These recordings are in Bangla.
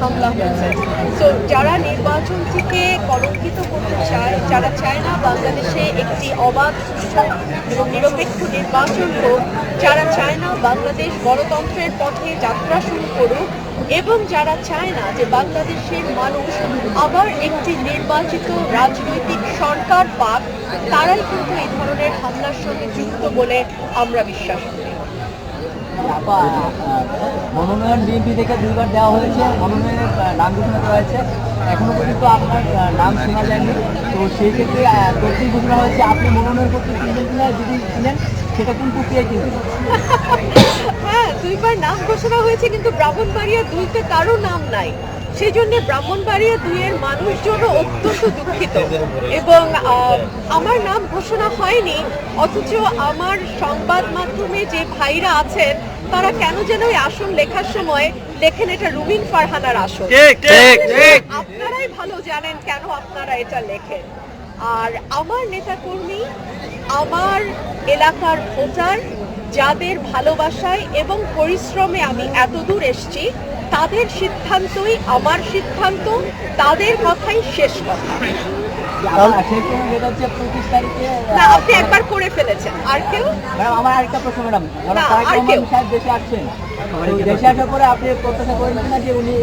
হামলা যারা নির্বাচন থেকে কলঙ্কিত করতে চায়, যারা চায় না বাংলাদেশে একটি অবাধ সুষ্ঠু এবং নিরপেক্ষ নির্বাচন হোক, যারা চায় না বাংলাদেশ গণতন্ত্রের পথে যাত্রা শুরু করুক, এবং যারা চায় না যে বাংলাদেশের মানুষ আবার একটি নির্বাচিত রাজনৈতিক সরকার পাক, তারাই কিন্তু এই ধরনের হামলার সঙ্গে যুক্ত বলে আমরা বিশ্বাস করি। মনোনয়ন বিএনপি থেকে দুইবার দেওয়া হয়েছে, মনোনয়নের নাম ঘোষণা করা হয়েছে। এখনও পর্যন্ত আপনার নাম শোনা যায়নি। তো সেই ক্ষেত্রে তথ্য ঘোষণা হয়েছে? আপনি মনোনয়ন করতে কিনবেন কিনা, যদি কিনেন, সেটা কোন প্রক্রিয়ায় কিনবেন? হ্যাঁ দুইবার নাম ঘোষণা হয়েছে, কিন্তু ব্রাহ্মণবাড়িয়া দুইতে কারও নাম নাই। সেই জন্য ব্রাহ্মণবাড়িয়া দুইয়ের মানুষজনও অত্যন্ত দুঃখিত। এবং আমার নাম ঘোষণা হয়নি অথচ আমার সংবাদ মাধ্যমে যে ভাইরা আছেন তারা কেন যেন এই আসন লেখার সময় লেখেন এটা রুমিন ফারহানার আসন। আপনারাই ভালো জানেন কেন আপনারা এটা লেখেন। আর আমার নেতাকর্মী আমার এলাকার ভোটার যাদের ভালোবাসায় এবং পরিশ্রমে আমি এত দূর এসেছি তাদের সিদ্ধান্তই আমার সিদ্ধান্ত তাদের কথাই শেষ কথা। না আপনি একবার করে ফেলেছেন। আর কেউ? আমার আরেকটা প্রশ্ন ম্যাডাম। দেশে আসছেন? দেশে আসার পরে আপনি প্রত্যাশা করেন যে উনি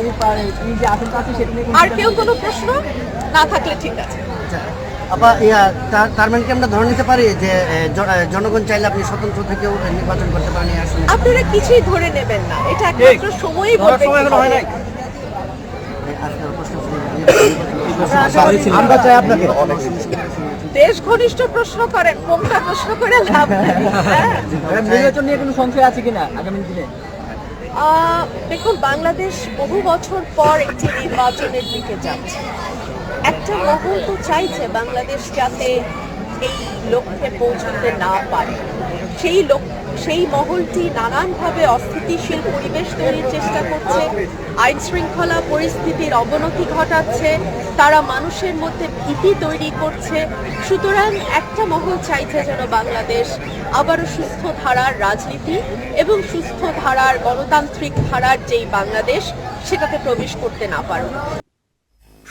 এই যে আসনটা আছে সেটা আর কেউ কোনো প্রশ্ন? না থাকলে ঠিক আছে। আপা ইয়া তার তার মানে কি আমরা ধরে নিতে পারি যে জনগণ চাইলে আপনি স্বতন্ত্র থেকেও নির্বাচন করতে পারেন আসনে? আপনারা কিছুই ধরে নেবেন না। এটা একমাত্র সময়ই বলবে সময় হয় নাই। আজকের প্রশ্ন ছিল আমরা চাই আপনাকে। দেশ ঘনিষ্ঠ প্রশ্ন করেন কোনটা প্রশ্ন করে লাভ হ্যাঁ। নির্বাচন নিয়ে কোনো সংশয় আছে কিনা আগামী দিনে? দেখুন বাংলাদেশ বহু বছর পর একটি নির্বাচনের দিকে যাচ্ছে। একটা মহল তো চাইছে বাংলাদেশ যাতে এই লক্ষ্যে পৌঁছতে না পারে। সেই লোক সেই মহলটি নানানভাবে অস্থিতিশীল পরিবেশ তৈরির চেষ্টা করছে আইন শৃঙ্খলা পরিস্থিতির অবনতি ঘটাচ্ছে, তারা মানুষের মধ্যে ভীতি তৈরি করছে। সুতরাং একটা মহল চাইছে যেন বাংলাদেশ আবারও সুস্থ ধারার রাজনীতি এবং সুস্থ ধারার গণতান্ত্রিক ধারার যেই বাংলাদেশ, সেটাতে প্রবেশ করতে না পারুক।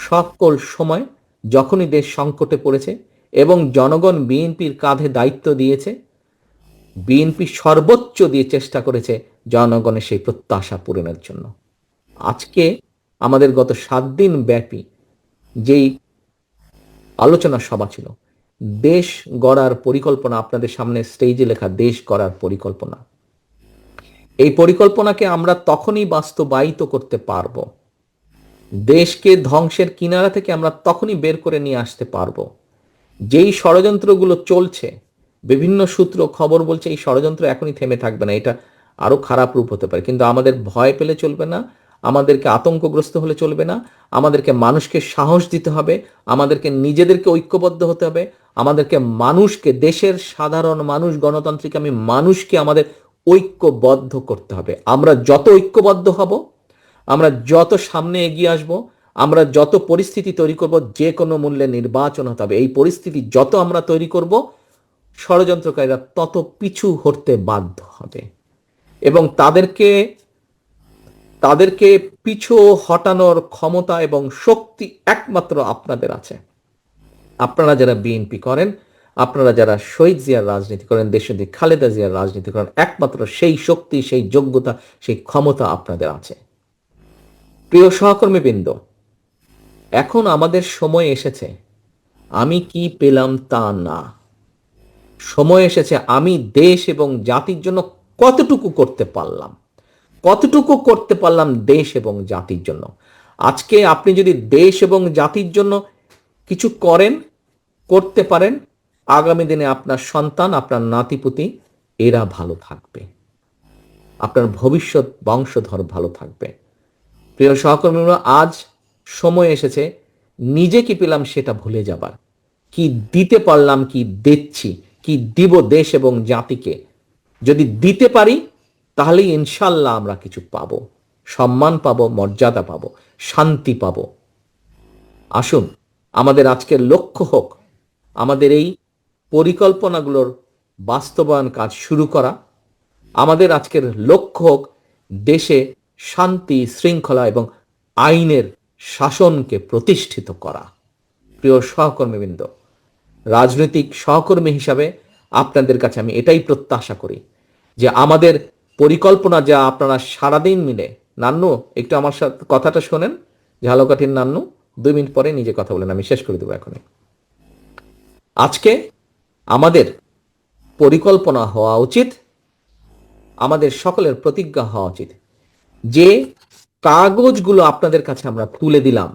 সকল সময় যখনই দেশ সংকটে পড়েছে এবং জনগণ বিএনপির কাঁধে দায়িত্ব দিয়েছে, বিএনপি সর্বোচ্চ দিয়ে চেষ্টা করেছে জনগণের সেই প্রত্যাশা পূরণের জন্য। আজকে আমাদের গত সাত দিন ব্যাপী যেই আলোচনা সভা ছিল, দেশ গড়ার পরিকল্পনা আপনাদের সামনে স্টেজে লেখা, দেশ গড়ার পরিকল্পনা। এই পরিকল্পনাকে আমরা তখনই বাস্তবায়িত করতে পারব। দেশকে ধ্বংসের কিনারা থেকে আমরা তখনই বের করে নিয়ে আসতে পারব। যেই ষড়যন্ত্রগুলো চলছে, বিভিন্ন সূত্র খবর বলছে এই ষড়যন্ত্র এখনই থেমে থাকবে না, এটা আরও খারাপ রূপ হতে পারে। কিন্তু আমাদের ভয় পেলে চলবে না, আমাদেরকে আতঙ্কগ্রস্ত হলে চলবে না, আমাদেরকে মানুষকে সাহস দিতে হবে, আমাদেরকে নিজেদেরকে ঐক্যবদ্ধ হতে হবে, আমাদেরকে মানুষকে, দেশের সাধারণ মানুষ, গণতান্ত্রিক আমি মানুষকে আমাদের ঐক্যবদ্ধ করতে হবে। আমরা যত ঐক্যবদ্ধ হব আমরা যত সামনে এগিয়ে আসব, আমরা যত পরিস্থিতি তৈরি করব, যে কোনো মূল্যে নির্বাচন হতে হবে। এই পরিস্থিতি যত আমরা তৈরি করব, ষড়যন্ত্রকারীরা তত পিছু হটতে বাধ্য হবে। এবং তাদেরকে তাদেরকে পিছু হটানোর ক্ষমতা এবং শক্তি একমাত্র আপনাদের আছে। আপনারা যারা বিএনপি করেন, আপনারা যারা শহীদ জিয়ার রাজনীতি করেন দেশনেত্রী খালেদা জিয়ার রাজনীতি করেন, একমাত্র সেই শক্তি, সেই যোগ্যতা, সেই ক্ষমতা আপনাদের আছে। প্রিয় সহকর্মীবৃন্দ, এখন আমাদের সময় এসেছে। আমি কি পেলাম তা না। সময় এসেছে, আমি দেশ এবং জাতির জন্য কতটুকু করতে পারলাম? কতটুকু করতে পারলাম দেশ এবং জাতির জন্য? আজকে আপনি যদি দেশ এবং জাতির জন্য কিছু করেন, করতে পারেন, আগামী দিনে আপনার সন্তান, আপনার নাতিপুতি, এরা ভালো থাকবে। আপনার ভবিষ্যৎ বংশধর ভালো থাকবে। প্রিয় সহকর্মীরা, আজ সময় এসেছে, নিজে কি পেলাম সেটা ভুলে যাবার। কি দিতে পারলাম, কি দিচ্ছি, কি দিব দেশ এবং জাতিকে। যদি দিতে পারি, তাহলেই ইনশাল্লাহ আমরা কিছু পাবো। সম্মান পাবো, মর্যাদা পাবো, শান্তি পাবো। আসুন, আমাদের আজকের লক্ষ্য হোক, আমাদের এই পরিকল্পনাগুলোর বাস্তবায়ন কাজ শুরু করা। আমাদের আজকের লক্ষ্য হোক, দেশে শান্তি, শৃঙ্খলা এবং আইনের শাসনকে প্রতিষ্ঠিত করা। প্রিয় সহকর্মীবৃন্দ, রাজনৈতিক সহকর্মী হিসাবে আপনাদের কাছে আমি এটাই প্রত্যাশা করি যে আমাদের পরিকল্পনা যা আপনারা সারাদিন মিলে, নান্নু, একটু আমার সাথে কথাটা শোনেন। ঝালকাঠির নান্নু, দুই মিনিট পরে নিজে কথা বলেন, আমি শেষ করে দেবো এখনই। আজকে আমাদের পরিকল্পনা হওয়া উচিত, আমাদের সকলের প্রতিজ্ঞা হওয়া উচিত। যে কাগজগুলো আপনাদের কাছে আমরা তুলে দিলাম,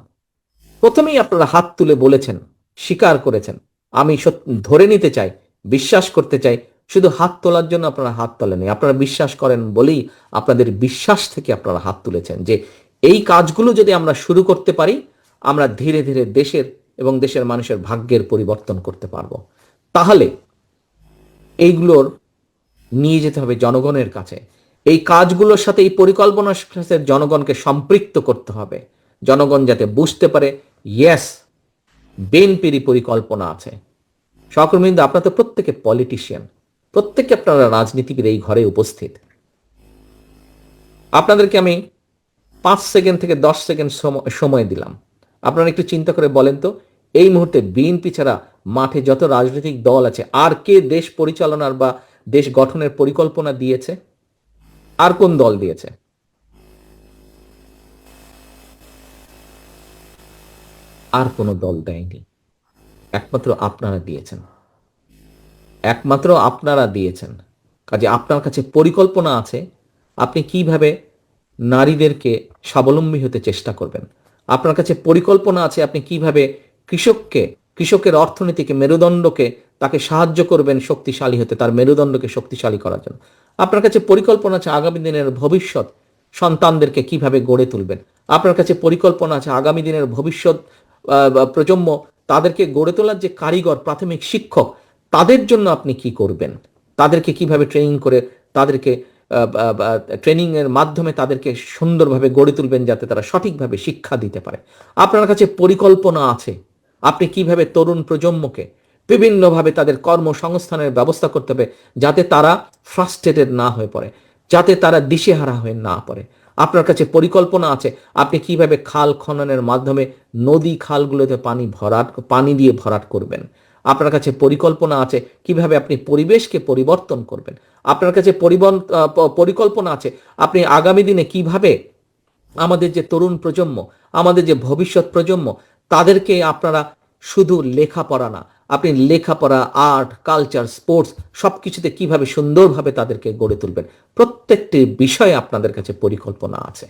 প্রথমেই আপনারা হাত তুলে বলেছেন, স্বীকার করেছেন। আমি ধরে নিতে চাই, বিশ্বাস করতে চাই, শুধু হাত তোলার জন্য আপনারা হাত তোলেনি আপনারা বিশ্বাস করেন বলেই আপনাদের বিশ্বাস থেকে আপনারা হাত তুলেছেন যে এই কাজগুলো যদি আমরা শুরু করতে পারি, আমরা ধীরে ধীরে দেশের এবং দেশের মানুষের ভাগ্যের পরিবর্তন করতে পারব। তাহলে এইগুলোর নিয়ে যেতে হবে জনগণের কাছে। এই কাজগুলোর সাথে এই পরিকল্পনার সাথে জনগণকে সম্পৃক্ত করতে হবে। জনগণ যাতে বুঝতে পারে ইয়েস বিএনপিরই পরিকল্পনা আছে। সহকর্মীবৃন্দ আপনারা তো প্রত্যেকে পলিটিশিয়ান প্রত্যেকে আপনারা রাজনীতিবিদ এই ঘরে উপস্থিত। আপনাদেরকে আমি পাঁচ সেকেন্ড থেকে দশ সেকেন্ড সম- সময় দিলাম। আপনারা একটু চিন্তা করে বলেন তো, এই মুহূর্তে বিএনপি ছাড়া মাঠে যত রাজনৈতিক দল আছে, আর কে দেশ পরিচালনার বা দেশ গঠনের পরিকল্পনা দিয়েছে? আর কোন দল দিয়েছে? আর কোনো দল দেয়নি। একমাত্র আপনারা দিয়েছেন। একমাত্র আপনারা দিয়েছেন। কাজে আপনার কাছে পরিকল্পনা আছে। আপনি কীভাবে নারীদেরকে স্বাবলম্বী হতে চেষ্টা করবেন? আপনার কাছে পরিকল্পনা আছে আপনি কীভাবে কৃষককে, কৃষকের অর্থনীতিকে, মেরুদণ্ডকে তাকে সাহায্য করবেন শক্তিশালী হতে, তার মেরুদণ্ডকে শক্তিশালী করার জন্য। আপনার কাছে পরিকল্পনা আছে আগামী দিনের ভবিষ্যৎ সন্তানদেরকে কীভাবে গড়ে তুলবেন? আপনার কাছে পরিকল্পনা আছে আগামী দিনের ভবিষ্যৎ প্রজন্ম তাদেরকে গড়ে তোলার যে কারিগর, প্রাথমিক শিক্ষক, তাদের জন্য আপনি কি করবেন? তাদেরকে কীভাবে ট্রেনিং করে তাদেরকে ট্রেনিং এর মাধ্যমে তাদেরকে সুন্দরভাবে গড়ে তুলবেন যাতে তারা সঠিকভাবে শিক্ষা দিতে পারে? আপনার কাছে পরিকল্পনা আছে। আপনি কীভাবে তরুণ প্রজন্মকে বিভিন্নভাবে তাদের কর্মসংস্থানের ব্যবস্থা করতে হবে যাতে তারা ফ্রাস্ট্রেটেড না হয়ে পড়ে যাতে তারা দিশেহারা হয়ে না পড়ে। আপনার কাছে পরিকল্পনা আছে আপনি কীভাবে খাল খননের মাধ্যমে নদী খালগুলোতে পানি ভরাট পানি দিয়ে ভরাট করবেন? আপনার কাছে পরিকল্পনা আছে কীভাবে আপনি পরিবেশকে পরিবর্তন করবেন? আপনার কাছে পরিবন- আহ, প- পরিকল্পনা আছে আপনি আগামী দিনে কীভাবে আমাদের যে তরুণ প্রজন্ম আমাদের যে ভবিষ্যৎ প্রজন্ম তাদেরকে আপনারা শুধু লেখাপড়া না আপনি লেখাপড়া, আর্ট, কালচার, স্পোর্টস সব কিছুতে কীভাবে সুন্দরভাবে তাদেরকে গড়ে তুলবেন, প্রত্যেকটি বিষয়ে আপনাদের কাছে পরিকল্পনা আছে।